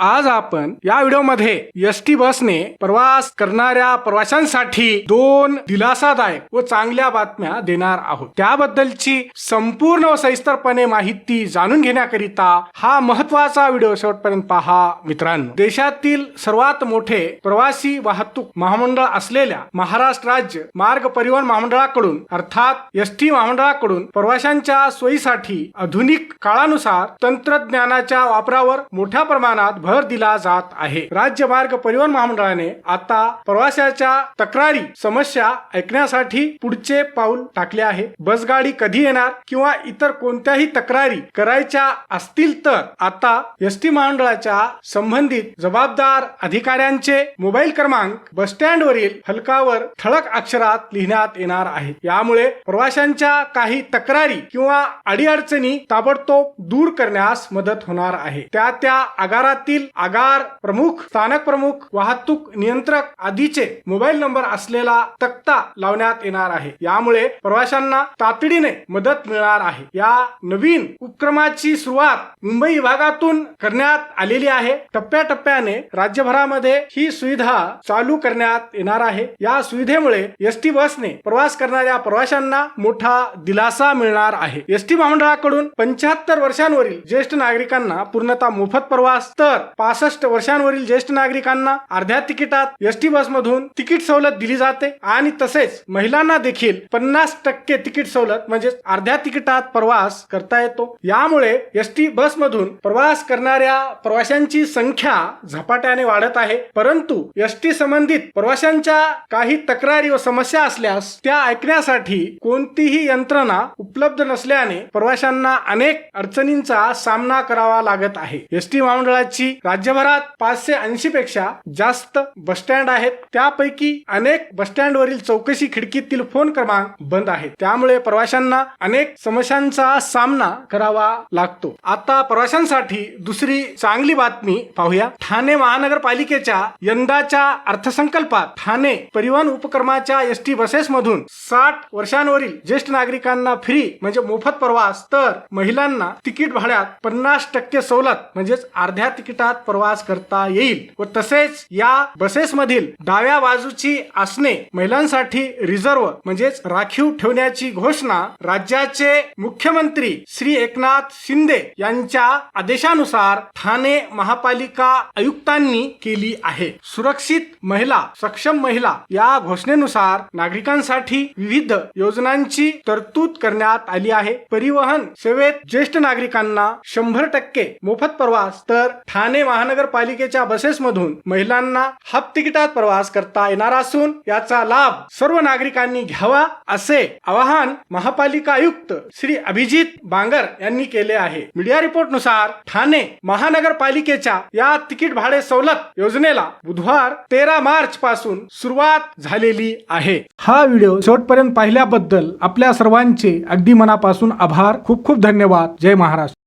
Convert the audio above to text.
आज आपण या व्हिडिओमध्ये एस टी बसने प्रवास करणाऱ्या प्रवाशांसाठी दोन दिलासादायक व चांगल्या बातम्या देणार आहोत. त्याबद्दलची संपूर्ण व सविस्तरपणे माहिती जाणून घेण्याकरिता हा महत्त्वाचा व्हिडिओ शेवटपर्यंत पहा. मित्रांनो देशातील सर्वात मोठे प्रवासी वाहतूक महामंडळ असलेल्या महाराष्ट्र राज्य मार्ग परिवहन महामंडळाकडून अर्थात एस टी महामंडळाकडून प्रवाशांच्या सोयीसाठी आधुनिक काळानुसार तंत्रज्ञानाच्या वापरावर मोठ्या प्रमाणात भर दिला जात आहे. राज्य मार्ग परिवहन महामंडळाने आता प्रवाशाच्या तक्रारी समस्या ऐकण्यासाठी पुढचे पाऊल टाकले आहे. बसगाडी कधी येणार किंवा इतर कोणत्याही तक्रारी करायच्या असतील तर आता एस टी महामंडळाच्या संबंधित जबाबदार अधिकाऱ्यांचे मोबाईल क्रमांक बस स्टँड वरील फलकावर ठळक अक्षरात लिहिण्यात येणार आहे. यामुळे प्रवाशांच्या काही तक्रारी किंवा अडीअडचणी ताबडतोब दूर करण्यास मदत होणार आहे. त्या त्या आगारातील आगार प्रमुख स्थानक प्रमुख वाहतूक नियंत्रक आदीचे मोबाईल नंबर असलेला तक्ता लावण्यात येणार आहे. यामुळे प्रवाशांना तातडीने मदत मिळणार आहे. या नवीन उपक्रमाची सुरुवात मुंबई विभागातून करण्यात आलेली आहे. टप्प्याटप्प्याने राज्यभरामध्ये ही सुविधा चालू करण्यात येणार आहे. या सुविधेमुळे एस टी बसने प्रवास करणाऱ्या प्रवाशांना मोठा दिलासा मिळणार आहे. एस टी महामंडळाकडून पंच्याहत्तर वर्षांवरील ज्येष्ठ नागरिकांना पूर्णतः मोफत प्रवास तर पासष्ट वर्षांवरील ज्येष्ठ नागरिकांना अर्ध्या तिकिटात एस टी बस मधून तिकीट सवलत दिली जाते आणि तसेच महिलांना देखील पन्नास टक्के तिकीट सवलत म्हणजे अर्ध्या तिकिटात प्रवास करता येतो. यामुळे एस टी बस मधून प्रवास करणाऱ्या प्रवाशांची संख्या झपाट्याने वाढत आहे. परंतु एस टी संबंधित प्रवाशांच्या काही तक्रारी व समस्या असल्यास त्या ऐकण्यासाठी कोणतीही यंत्रणा उपलब्ध नसल्याने प्रवाशांना अनेक अडचणींचा सामना करावा लागत आहे. एस टी महामंडळाची राज्यभरात पाचशे ऐंशी पेक्षा जास्त बस स्टँड आहेत. त्यापैकी अनेक बस स्टँड वरील चौकशी खिडकीतील फोन क्रमांक बंद आहेत. त्यामुळे प्रवाशांना अनेक समस्यांचा सामना करावा लागतो. आता प्रवाशांसाठी दुसरी चांगली बातमी पाहूया. ठाणे महानगरपालिकेच्या यंदाच्या अर्थसंकल्पात ठाणे परिवहन उपक्रमाच्या एस टी बसेस मधून साठ वर्षांवरील ज्येष्ठ नागरिकांना फ्री म्हणजे मोफत प्रवास तर महिलांना तिकीट भाड्यात पन्नास टक्के सवलत म्हणजेच अर्ध्या तिकिटा तिकिटात प्रवास करता येईल व तसेच या बसेस मधील डाव्या बाजूची आसने महिलांसाठी रिझर्व म्हणजेच राखीव ठेवण्याची घोषणा राज्याचे मुख्यमंत्री श्री एकनाथ शिंदे यांच्या आदेशानुसार ठाणे महापालिका आयुक्तांनी केली आहे. सुरक्षित महिला सक्षम महिला या घोषणेनुसार नागरिकांसाठी विविध योजनांची तरतूद करण्यात आली आहे. परिवहन सेवेत ज्येष्ठ नागरिकांना शंभर टक्के मोफत प्रवास तर ठाणे महानगरपालिकेच्या बसेसमधून महिलांना हाफ तिकिटात प्रवास करता येणार असून याचा लाभ सर्व नागरिकांनी घ्यावा असे आवाहन महापालिका आयुक्त श्री अभिजित बांगर यांनी केले आहे. मीडिया रिपोर्टनुसार ठाणे महानगरपालिकेच्या या तिकीट भाडे सवलत योजनेला बुधवार तेरा मार्च पासून सुरुवात झालेली आहे. हा व्हिडिओ शेवटपर्यंत पाहिल्याबद्दल आपल्या सर्वांचे अगदी मनापासून आभार. खूप खूप धन्यवाद. जय महाराष्ट्र.